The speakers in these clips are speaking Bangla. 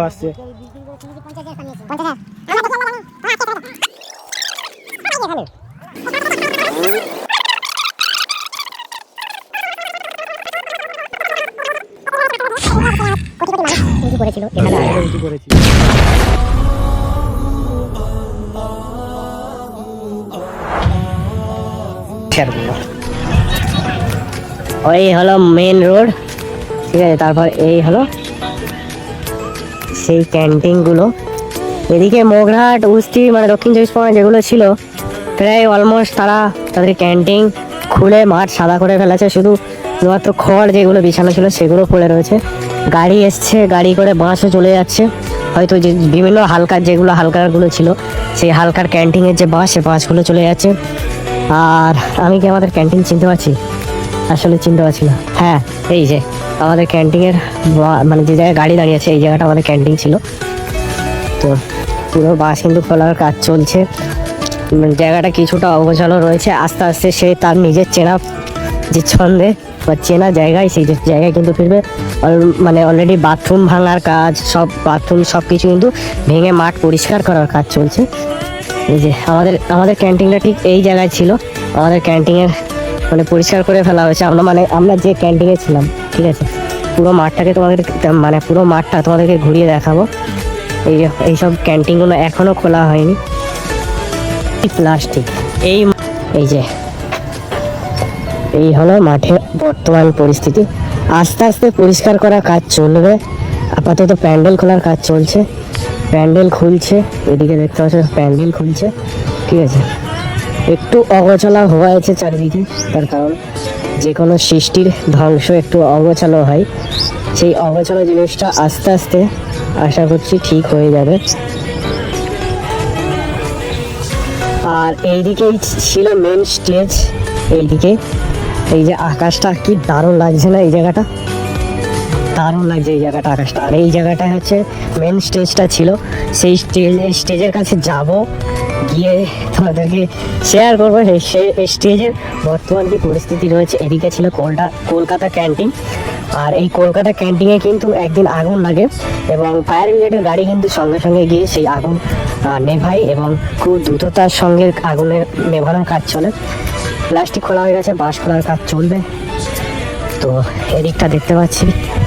আসছে ওই হলো মেন রোড ঠিক আছে তারপর এই হলো সেই ক্যান্টিনগুলো এদিকে মোগরাহাট উস্তি মানে দক্ষিণ চব্বিশ পরগনা যেগুলো ছিল, প্রায় অলমোস্ট তারা তাদের ক্যান্টিন খুলে মাঠ সাদা করে ফেলেছে। শুধু শুধুমাত্র খড় যেগুলো বিছানো ছিল সেগুলো পড়ে রয়েছে। গাড়ি এসছে, গাড়ি করে বাসে চলে যাচ্ছে। হয়তো যে বিভিন্ন হালকার যেগুলো হালকারগুলো ছিল, সেই হালকার ক্যান্টিনের যে বাঁশ সে বাঁশগুলো চলে যাচ্ছে। আর আমি কি আমাদের ক্যান্টিন চিনতে পারছি? আসলে চিনতে পারছি না। হ্যাঁ এই যে। আমাদের ক্যান্টিনের মানে যে জায়গায় গাড়ি দাঁড়িয়ে আছে, এই জায়গাটা আমাদের ক্যান্টিন ছিল। তো পুরো বাস কিন্তু খোলার কাজ চলছে। জায়গাটা কিছুটা অগোছালো রয়েছে। আস্তে আস্তে সে তার নিজের চেনা যে ছন্দে বা চেনা জায়গায়, সেই জায়গায় কিন্তু ফিরবে। মানে অলরেডি বাথরুম ভাঙার কাজ, সব বাথরুম সব কিছু কিন্তু ভেঙে মাঠ পরিষ্কার করার কাজ চলছে। এই যে আমাদের আমাদের ক্যান্টিনটা ঠিক এই জায়গায় ছিল। আমাদের ক্যান্টিনের মানে পরিষ্কার করে ফেলা হয়েছে। আমরা মানে আমরা যে ক্যান্টিনে ছিলাম ঠিক আছে? পুরো মাঠটাকে তোমাদের মানে পুরো মাঠটা তোমাদেরকে ঘুরিয়ে দেখাবো। এই যে, এইসব ক্যান্টিনগুলো এখনও খোলা হয়নি। প্লাস্টিক। এই এই যে, এই হলো মাঠের বর্তমান পরিস্থিতি। আস্তে আস্তে পরিষ্কার করার কাজ চলবে। আপাতত প্যান্ডেল খোলার কাজ চলছে। প্যান্ডেল খুলছে। এদিকে দেখতে পাচ্ছ, প্যান্ডেল খুলছে। ঠিক আছে? একটু অগোছালা হয়েছে চারিদিকে, তার কারণ যে কোনো সৃষ্টির ধ্বংস একটু অগোছালো হয়, সেই অগোছালো জিনিসটা আস্তে আস্তে আশা করছি ঠিক হয়ে যাবে। আর এইদিকেই ছিল মেন স্টেজ এইদিকে। এই যে আকাশটা কি দারুণ লাগছে না এই জায়গাটা? দারুণ লাগছে এই জায়গাটা আকাশটা। আর এই জায়গাটা হচ্ছে মেন স্টেজটা ছিল। সেই স্টেজ স্টেজের কাছে যাব। গিয়ে তোমাদেরকে শেয়ার করব। স্টেজের বর্তমান কি পরিস্থিতি রয়েছে, এদিকে ছিল কলটা কলকাতা ক্যান্টিন আর এই কলকাতা ক্যান্টিনে কিন্তু একদিন আগুন লাগে এবং ফায়ার ব্রিগেডের গাড়ি কিন্তু সঙ্গে সঙ্গে গিয়ে সেই আগুন নেভায় এবং খুব দ্রুততার সঙ্গে আগুনের নেভানোর কাজ চলে। প্লাস্টিক খোলা হয়ে গেছে, বাঁশ খোলার কাজ চলবে। তো এদিকটা দেখতে পাচ্ছি।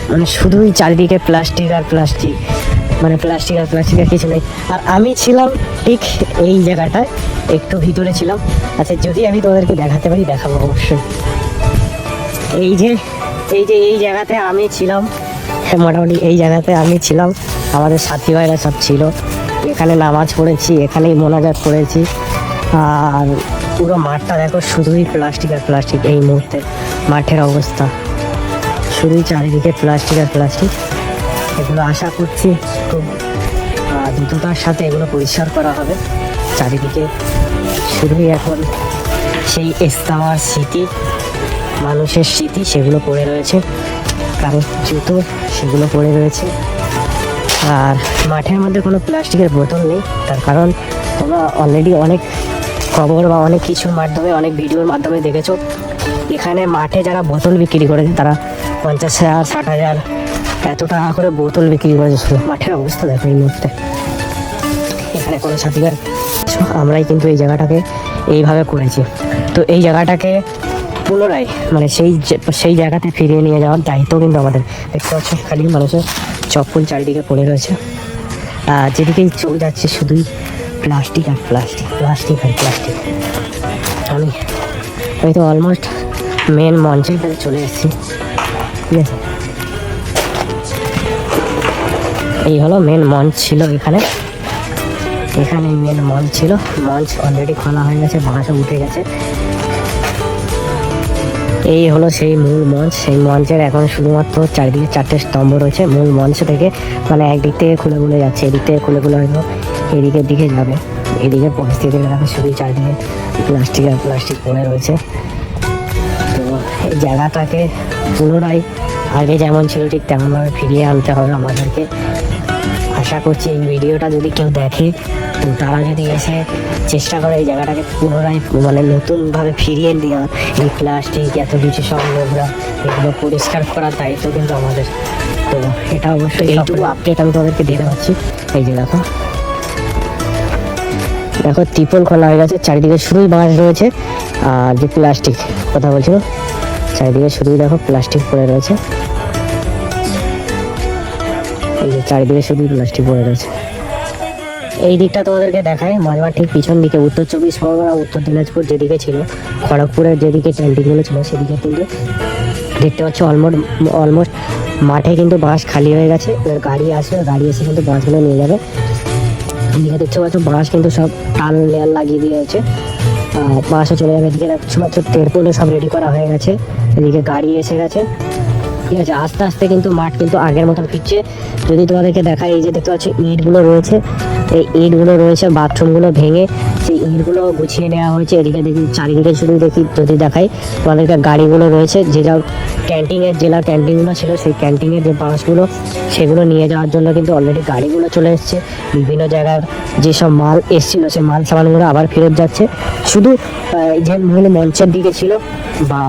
মানে শুধুই চারিদিকে প্লাস্টিক আর প্লাস্টিক। মানে প্লাস্টিক আর প্লাস্টিক আর কিছু নেই। আর আমি ছিলাম ঠিক এই জায়গাটায় একটু ভিতরে ছিলাম। আচ্ছা যদি আমি তোমাদেরকে দেখাতে পারি দেখাবো অবশ্যই। এই যে এই যে এই জায়গাতে আমি ছিলাম হ্যাঁ, মোটামুটি এই জায়গাতে আমি ছিলাম। আমাদের সাথী ভাইরা সব ছিল। এখানে নামাজ পড়েছি এখানেই মোনাজাত করেছি। আর পুরো মাঠটা দেখো শুধুই প্লাস্টিক আর প্লাস্টিক এই মুহূর্তে। মাঠের অবস্থা। শুধুই চারিদিকে প্লাস্টিক আর প্লাস্টিক। এগুলো আশা করছি খুব দ্রুততার সাথে এগুলো পরিষ্কার করা হবে। চারিদিকে শুধুই এখন সেই ইস্তামার স্মৃতি, মানুষের স্মৃতি সেগুলো পড়ে রয়েছে। কারও জুতো সেগুলো পড়ে রয়েছে। আর মাঠের মধ্যে কোনো প্লাস্টিকের বোতল নেই, তার কারণ তোমরা অলরেডি অনেক খবর বা অনেক কিছুর মাধ্যমে, অনেক ভিডিওর মাধ্যমে দেখেছ। এখানে মাঠে যারা বোতল বিক্রি করেছে, তারা পঞ্চাশ হাজার, ষাট হাজার, এত টাকা করে বোতল বিক্রি করেছে। শুধু মাঠের অবস্থা দেখো এই মুহূর্তে। এখানে কোনো সাথীবার আমরাই কিন্তু এই জায়গাটাকে এইভাবে করেছি। তো এই জায়গাটাকে পুনরায় মানে সেই সেই জায়গাতে ফিরিয়ে নিয়ে যাওয়ার দায়িত্ব কিন্তু আমাদের। দেখতে পাচ্ছ, খালি মানুষের চপ্পল চারিদিকে পড়ে রয়েছে। আর যেদিকেই চলে যাচ্ছে, শুধুই প্লাস্টিক আর প্লাস্টিক প্লাস্টিক আর প্লাস্টিক। আমি আমি তো অলমোস্ট মেন মঞ্চের কাছে চলে এসেছি। ঠিক আছে? এই হলো মেন মঞ্চ ছিল এখানে। এখানে মেন মঞ্চ ছিল। মঞ্চ অলরেডি খোলা হয়ে গেছে বাঁশও উঠে গেছে। এই হলো সেই মূল মঞ্চ। সেই মঞ্চের এখন শুধুমাত্র চারিদিকে চারটে স্তম্ভ রয়েছে। মূল মঞ্চ থেকে মানে একদিক থেকে খুলে খুলে যাচ্ছে, এদিক থেকে খুলে খুলে হয়তো এদিকের দিকে যাবে। এদিকে পরিস্থিতি শুধু চারিদিকে প্লাস্টিক আর প্লাস্টিক পড়ে রয়েছে। জায়গাটাকে পুনরায় আগে যেমন ছিল ঠিক তেমনভাবে ফিরিয়ে আনতে হবে আমাদেরকে। আশা করছি এই ভিডিওটা যদি কেউ দেখে তো তারা যদি এসে চেষ্টা করে এই জায়গাটাকে পুনরায় মানে নতুনভাবে ফিরিয়ে দেওয়া এই প্লাস্টিক এত কিছু সব নোংরা এগুলো পরিষ্কার করার দায়িত্ব কিন্তু আমাদের। তো এটা অবশ্যই এইটুকু আপডেট আমি তোমাদেরকে দিতে পারছি এই যে দেখো। দেখো ত্রিপল খোলা হয়ে গেছে চারিদিকে শুধুই বাঁশ রয়েছে। আর যে প্লাস্টিক কথা বলছিল চারিদিকে শুধুই দেখো প্লাস্টিক পড়ে রয়েছে। এই যে চারিদিকে শুধুই প্লাস্টিক পড়ে রয়েছে। এই দিকটা তোমাদেরকে দেখায় মাঝবার ঠিক পিছন দিকে, উত্তর চব্বিশ পরগনা, উত্তর দিনাজপুর যেদিকে ছিল, খড়গপুরের যেদিকে ক্যান্টিনগুলো ছিল সেদিকে কিন্তু দেখতে পাচ্ছ অলমোস্ট অলমোস্ট মাঠে কিন্তু বাঁশ খালি হয়ে গেছে, এবার গাড়ি আসবে, গাড়ি এসে কিন্তু বাঁশগুলো নিয়ে যাবে। দেখতে পাচ্ছ বাঁশ কিন্তু সব টাল লেয়ার লাগিয়ে দিয়েছে। বাঁশও চলে যাবে, এদিকে শুধুমাত্র তেরপোলে সব রেডি করা হয়ে গেছে। এদিকে গাড়ি এসে গেছে। ঠিক আছে, আস্তে আস্তে কিন্তু মাঠ কিন্তু আগের মতন ফিরছে। যদি তোমাদেরকে দেখায় এই যে দেখতে পাচ্ছ, ইটগুলো রয়েছে। এই ইটগুলো রয়েছে, বাথরুমগুলো ভেঙে ইটগুলো গুছিয়ে নেওয়া হয়েছে। এদিকে দেখি চারিদিকে শুধু দেখি যদি দেখাই তোমাদেরকে গাড়িগুলো রয়েছে, যে যাও ক্যান্টিনের জেলার ক্যান্টিনগুলো ছিল, সেই ক্যান্টিনের যে বাসগুলো, সেগুলো নিয়ে যাওয়ার জন্য কিন্তু অলরেডি গাড়িগুলো চলে এসছে। বিভিন্ন জায়গার যেসব মাল এসছিল, সেই মাল সামানগুলো আবার ফেরত যাচ্ছে। শুধু যে মহিলা মঞ্চের দিকে ছিল, বা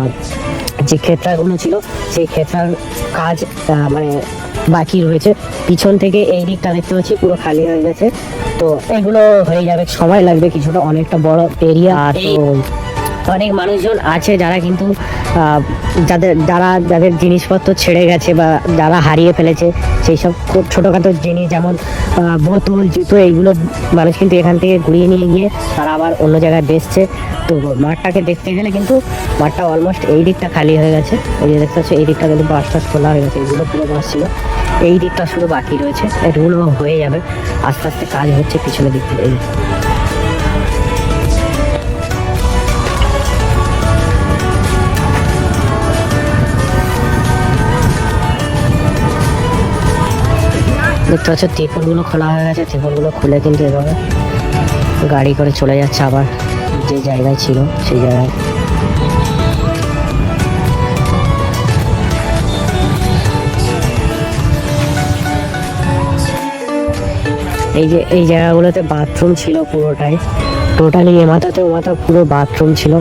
যে ক্ষেত্রাগুলো ছিল, সেই ক্ষেত্রার কাজ মানে বাকি রয়েছে। পিছন থেকে এই দিকটা দেখতে পাচ্ছি, পুরো খালি হয়ে গেছে। তো এগুলো হয়ে যাবে। সময় লাগবে কিছুটা অনেকটা বড় এরিয়া তো অনেক মানুষজন আছে যারা কিন্তু যাদের যারা যাদের জিনিসপত্র ছেড়ে গেছে বা যারা হারিয়ে ফেলেছে সেই সব ছোটোখাটো জিনিস যেমন বোতল, জুতো, এইগুলো মানুষ কিন্তু এখান থেকে ঘুরিয়ে নিয়ে গিয়ে তারা আবার অন্য জায়গায় বেচছে। তো মাঠটাকে দেখতে গেলে কিন্তু মাঠটা অলমোস্ট এই দিকটা খালি হয়ে গেছে। এই যে দেখতে পাচ্ছি, এই দিকটা কিন্তু বাস টাস খোলা হয়ে গেছে, এগুলো পুরো বাস ছিল। এই দিকটা শুধু বাকি রয়েছে এগুলো হয়ে যাবে। আস্তে আস্তে কাজ হচ্ছে পিছনের দিক থেকে। দেখতে পাচ্ছ ত্রিপলগুলো খোলা হয়ে গেছে ত্রিপলগুলো খুলে কিন্তু এভাবে গাড়ি করে চলে যাচ্ছে আবার যে জায়গায় ছিল, সেই জায়গায়। এই যে, এই জায়গাগুলোতে বাথরুম ছিল পুরোটাই। টোটালি এ মাথাতে ও মাথা পুরো বাথরুম ছিল।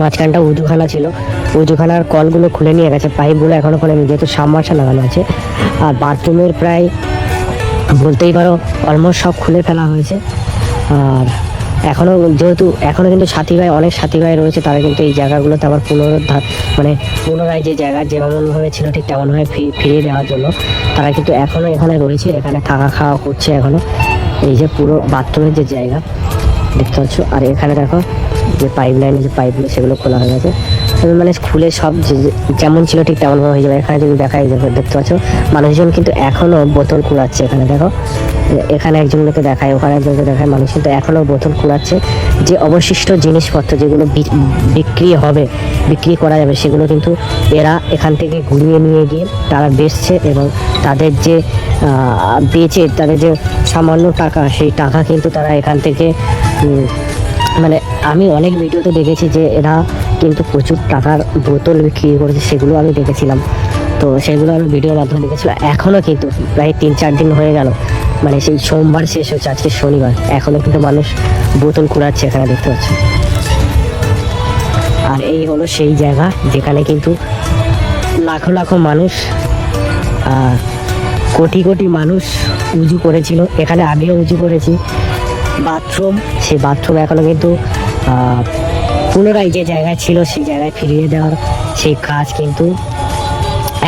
মাঝখানটা উজুখানা ছিল। উজুখানার কলগুলো খুলে নিয়ে গেছে, পাইপগুলো এখনও খোলেনি, যেহেতু সাবমার্শাল লাগানো আছে। আর বাথরুমের প্রায় বলতেই পারো অলমোস্ট সব খুলে ফেলা হয়েছে। আর এখনও যেহেতু এখনও কিন্তু সাথী ভাই অনেক সাথী ভাই রয়েছে, তারা কিন্তু এই জায়গাগুলোতে আবার পুনরুদ্ধার মানে পুনরায় যে জায়গা যেমনভাবে ছিল, ঠিক তেমনভাবে ফিরিয়ে দেওয়ার জন্য তারা কিন্তু এখনও এখানে রয়েছে, এখানে থাকা খাওয়া করছে এখনও এই যে পুরো বাথরুমের যে জায়গা, দেখতে পাচ্ছ? আর এখানে দেখো যে পাইপ লাইনের যে পাইপগুলো সেগুলো খোলা হয়ে গেছে। মানে খুলে সব যেমন ছিল ঠিক তেমন হয়ে যাবে। এখানে যদি দেখা যাবে দেখতে পাচ্ছ, মানুষজন কিন্তু এখনও বোতল কুড়াচ্ছে এখানে, দেখো। এখানে একজন লোকে দেখায়, ওখানে একজনকে দেখায়, মানুষ কিন্তু এখনও বোতল কুড়াচ্ছে। যে অবশিষ্ট জিনিসপত্র যেগুলো বিক্রি হবে, বিক্রি করা যাবে, সেগুলো কিন্তু এরা এখান থেকে ঘুরিয়ে নিয়ে গিয়ে তারা বেচছে এবং তাদের যে বেচে, তাদের যে সামান্য টাকা, সেই টাকা কিন্তু তারা এখান থেকে মানে আমি অনেক ভিডিওতে দেখেছি যে এরা কিন্তু প্রচুর টাকার বোতল বিক্রি করেছে, সেগুলো আমি দেখেছিলাম। তো সেগুলো আমি ভিডিওর মাধ্যমে দেখেছিলাম এখনও কিন্তু প্রায় তিন চার দিন হয়ে গেল। মানে সেই সোমবার শেষ হচ্ছে, আজকে শনিবার। এখনও কিন্তু মানুষ বোতল কুড়াচ্ছে এখানে দেখতে পাচ্ছি। আর এই হলো সেই জায়গা যেখানে কিন্তু লাখো লাখো মানুষ কোটি কোটি মানুষ উজু করেছিল। এখানে আমিও উজু করেছি। বাথরুম সেই বাথরুম এখনও কিন্তু পুনরায় যে জায়গায় ছিল সেই জায়গায় ফিরিয়ে দেওয়ার সেই কাজ কিন্তু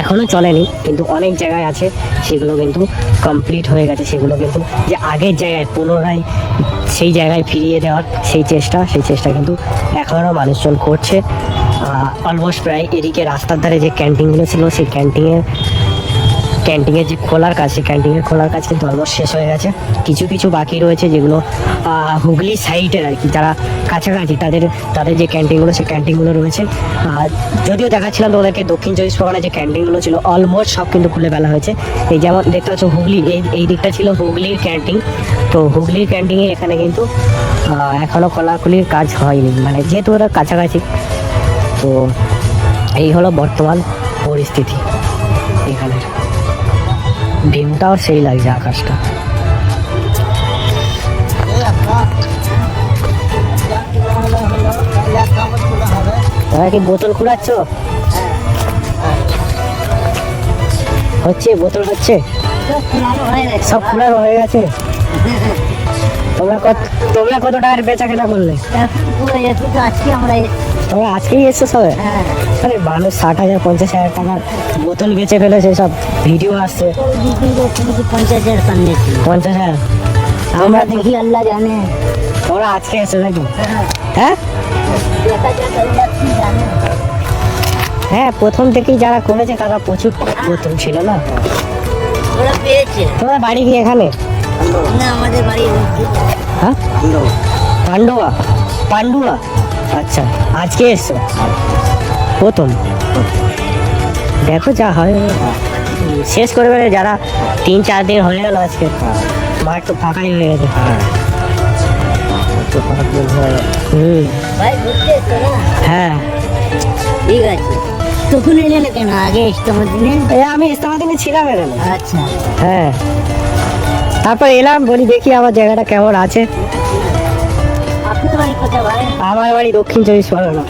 এখনও চলেনি। কিন্তু অনেক জায়গায় আছে, সেগুলো কিন্তু কমপ্লিট হয়ে গেছে। সেগুলো কিন্তু যে আগের জায়গায় পুনরায় সেই জায়গায় ফিরিয়ে দেওয়ার সেই চেষ্টা সেই চেষ্টা কিন্তু এখনও মানুষজন করছে। অলমোস্ট প্রায় এদিকে রাস্তার ধারে যে ক্যান্টিনগুলো ছিল, সেই ক্যান্টিনের ক্যান্টিনের যে খোলার কাজ, সেই ক্যান্টিনের খোলার কাজ কিন্তু অলমোস্ট শেষ হয়ে গেছে। কিছু কিছু বাকি রয়েছে যেগুলো হুগলি সাইডের আর কি যারা কাছাকাছি, তাদের তাদের যে ক্যান্টিনগুলো সেই ক্যান্টিনগুলো রয়েছে। আর যদিও দেখাচ্ছিলাম তোমাদেরকে দক্ষিণ চব্বিশ পরগনায় যে ক্যান্টিনগুলো ছিল অলমোস্ট সব কিন্তু খুলে ফেলা হয়েছে। এই যেমন দেখতে পাচ্ছ হুগলি, এই এই দিকটা ছিল হুগলির ক্যান্টিন। তো হুগলির ক্যান্টিনে এখানে কিন্তু এখনও খোলাখুলির কাজ হয়নি। মানে যেহেতু ওরা কাছাকাছি, তো এই হলো বর্তমান পরিস্থিতি এখানের। ভিউটাও সেই লাগছে আকাশটা। তোমরা কি বোতল কুড়াচ্ছ হচ্ছে বোতল হচ্ছে? সব পুরানো হয়ে গেছে? হয়ে তোমরা কত তোমরা কত টাকার বেচা কেনা করলে? আমরা তোমরা আজকেই এসছো সবাই হ্যাঁ। আরে মানুষ ষাট হাজার পঞ্চাশ হাজার টাকার বোতল বেচে ফেলেছে সব ভিডিও আসছে। পঞ্চাশ হাজার। পঞ্চাশ হাজার আমরা দেখি আল্লাহ জানে। তোমরা আজকে এসে নাকি? হ্যাঁ? হ্যাঁ প্রথম থেকেই যারা করেছে তারা প্রচুর বোতল ছিল না? ওরা পেয়েছে। তোমার বাড়ি কি এখানে? না আমাদের বাড়ি হ্যাঁ? পান্ডুয়া। পান্ডুয়া? আচ্ছা আজকে এসছো? প্রথম। দেখো যা হয়। শেষ করে বেড়ে যারা তিন চার দিন হয়ে গেল আজকে। মাঠ তো ফাঁকাই হয়ে গেছে। হ্যাঁ। ঠিক আছে। তখন এলে না কেন? আগে দিনে? আমি ইস্তামা দিনে ছিলাম এখানে। আচ্ছা। হ্যাঁ। তারপর এলাম বলি দেখি আমার জায়গাটা কেমন আছে। আমার বাড়ি দক্ষিণ চব্বিশ পরগনা।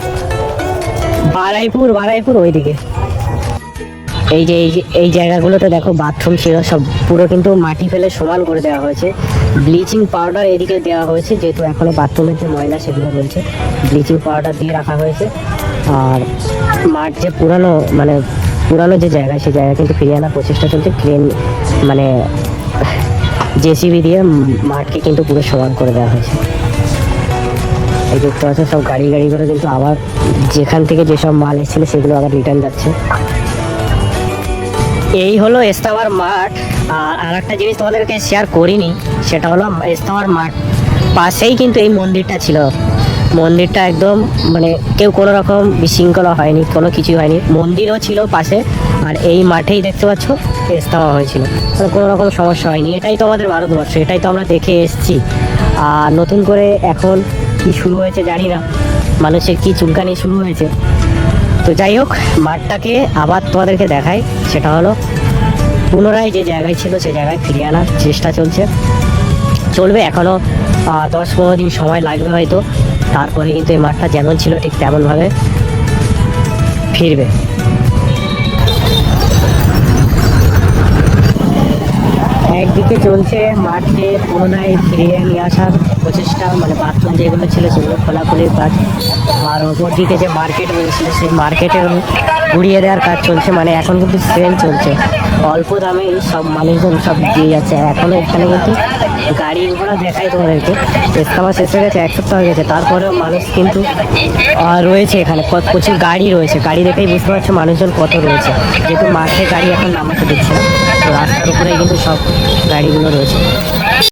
বারাইপুর বারাইপুর ওইদিকে। এই যে, এই জায়গাগুলোতে দেখো বাথরুম ছিল, সব পুরো কিন্তু মাটি ফেলে সমান করে দেওয়া হয়েছে। ব্লিচিং পাউডার এদিকে দেওয়া হয়েছে, যেহেতু এখনও বাথরুমের যে ময়লা সেগুলো রয়েছে ব্লিচিং পাউডার দিয়ে রাখা হয়েছে। আর মাঠ যে পুরানো মানে পুরানো যে জায়গা, সেই জায়গা কিন্তু ফিরিয়ে আনার প্রচেষ্টা চলছে। ক্রেন মানে জেসিবি দিয়ে মাঠকে কিন্তু পুরো সমান করে দেওয়া হয়েছে। দেখতে পাচ্ছ সব গাড়ি গাড়ি করে কিন্তু আবার যেখান থেকে যেসব মাল এসেছিল সেগুলো আবার রিটার্ন যাচ্ছে। এই হলো এস্তাবার মাঠ। আর আর একটা জিনিস তোমাদেরকে শেয়ার করিনি, সেটা হলো এস্তাবার মাঠ। পাশেই কিন্তু এই মন্দিরটা ছিল। মন্দিরটা একদম মানে কেউ কোনো রকম বিশৃঙ্খলা হয়নি, কোনো কিছু হয়নি। মন্দিরও ছিল পাশে, আর এই মাঠেই দেখতে পাচ্ছ এস্তামা হয়েছিল। মানে কোনো রকম সমস্যা হয়নি। এটাই তো আমাদের ভারতবর্ষ, এটাই তো আমরা দেখে এসেছি। আর নতুন করে এখন কি শুরু হয়েছে জানি না। মানুষের কি চুলকানি শুরু হয়েছে। তো যাই হোক, মাঠটাকে আবার তোমাদেরকে দেখাই। সেটা হলো, পুনরায় যে জায়গায় ছিল, সে জায়গায় ফিরিয়ে আনার চেষ্টা চলছে। চলবে এখনও দশ পনেরো দিন সময় লাগবে হয়তো। তারপরে কিন্তু এই মাঠটা যেমন ছিল ঠিক তেমনভাবে ফিরবে। একদিকে চলছে মাঠকে পুনরায় ফিরিয়ে নিয়ে আসার প্রচেষ্টা মানে বাথরুম যেগুলো ছিল সেগুলো খোলাখুলির কাজ। আর ওপর দিকে যে মার্কেট বলেছিল সেই মার্কেটে ঘুরিয়ে দেওয়ার কাজ চলছে মানে এখন কিন্তু সেল চলছে। অল্প দামে সব মানুষজন সব দিয়ে যাচ্ছে। এখনও এখানে কিন্তু গাড়ি ঘোড়া দেখাই তোমাদেরকে। ইস্তামা শেষ হয়ে গেছে, এক সপ্তাহ হয়ে গেছে, তারপরেও মানুষ কিন্তু রয়েছে এখানে। প্রচুর গাড়ি রয়েছে। গাড়ি দেখেই বুঝতে পারছ মানুষজন কত রয়েছে। যেহেতু মাঠে গাড়ি এখন নামাতে দিচ্ছে না। রাস্তার উপরেই কিন্তু সব গাড়িগুলো রয়েছে।